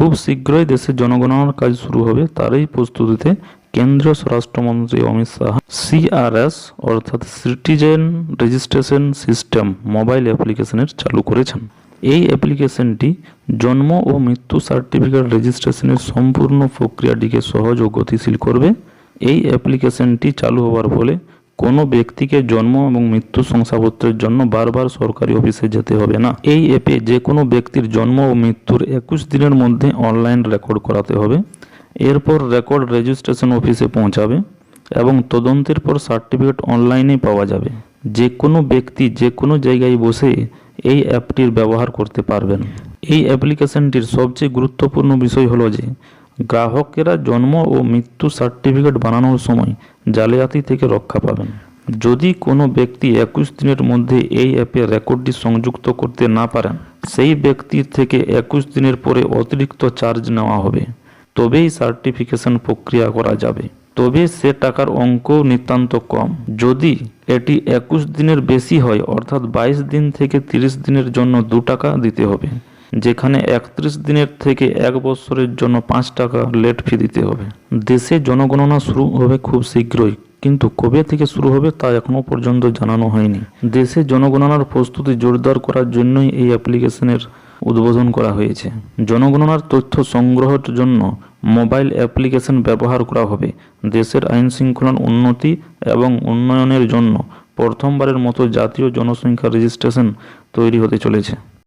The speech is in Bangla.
খুব শীঘ্রই দেশের জনগণনার কাজ শুরু হবে। তারই প্রস্তুতিতে কেন্দ্রীয় স্বরাষ্ট্রমন্ত্রী অমিত শাহ সিআরএস অর্থাৎ সিটিজেন রেজিস্ট্রেশন সিস্টেম মোবাইল অ্যাপ্লিকেশনের চালু করেছেন। এই অ্যাপ্লিকেশনটি জন্ম ও মৃত্যু সার্টিফিকেট রেজিস্ট্রেশনের সম্পূর্ণ প্রক্রিয়াটিকে সহজ ও গতিশীল করবে। এই অ্যাপ্লিকেশনটি চালু হওয়ার ফলে কোনো ব্যক্তিকে জন্ম এবং মৃত্যু শংসাপত্রের জন্য বারবার সরকারি অফিসে যেতে হবে না। এই অ্যাপে যে কোনো ব্যক্তির জন্ম ও মৃত্যুর একুশ দিনের মধ্যে অনলাইন রেকর্ড করাতে হবে। এরপর রেকর্ড রেজিস্ট্রেশন অফিসে পৌঁছাবে এবং তদন্তের পর সার্টিফিকেট অনলাইনে পাওয়া যাবে। যে কোনো ব্যক্তি যে কোনো জায়গায় বসে এই অ্যাপটির ব্যবহার করতে পারবেন। এই অ্যাপ্লিকেশনটির সবচেয়ে গুরুত্বপূর্ণ বিষয় হলো যে গ্রাহকেরা জন্ম ও মৃত্যু সার্টিফিকেট বানানোর সময় জালিয়াতি থেকে রক্ষা পাবেন। যদি কোনো ব্যক্তি একুশ দিনের মধ্যে এই অ্যাপে রেকর্ডটি সংযুক্ত করতে না পারেন, সেই ব্যক্তির থেকে একুশ দিনের পরে অতিরিক্ত চার্জ নেওয়া হবে। তবেই সার্টিফিকেশন প্রক্রিয়া করা যাবে। তবে সে টাকার অঙ্ক নিতান্ত কম। যদি এটি একুশ দিনের বেশি হয়, অর্থাৎ বাইশ দিন থেকে তিরিশ দিনের জন্য দু টাকা দিতে হবে। যেখানে একত্রিশ দিনের থেকে এক বছরের জন্য পাঁচ টাকা লেট ফি দিতে হবে। দেশে জনগণনা শুরু হবে খুব শীঘ্রই, কিন্তু কবে থেকে শুরু হবে তা এখনও পর্যন্ত জানানো হয়নি। দেশে জনগণনার প্রস্তুতি জোরদার করার জন্যই এই অ্যাপ্লিকেশনের উদ্বোধন করা হয়েছে। জনগণনার তথ্য সংগ্রহের জন্য মোবাইল অ্যাপ্লিকেশন ব্যবহার করা হবে। দেশের আইন শৃঙ্খলার উন্নতি এবং উন্নয়নের জন্য প্রথমবারের মতো জাতীয় জনসংখ্যা রেজিস্ট্রেশন তৈরি হতে চলেছে।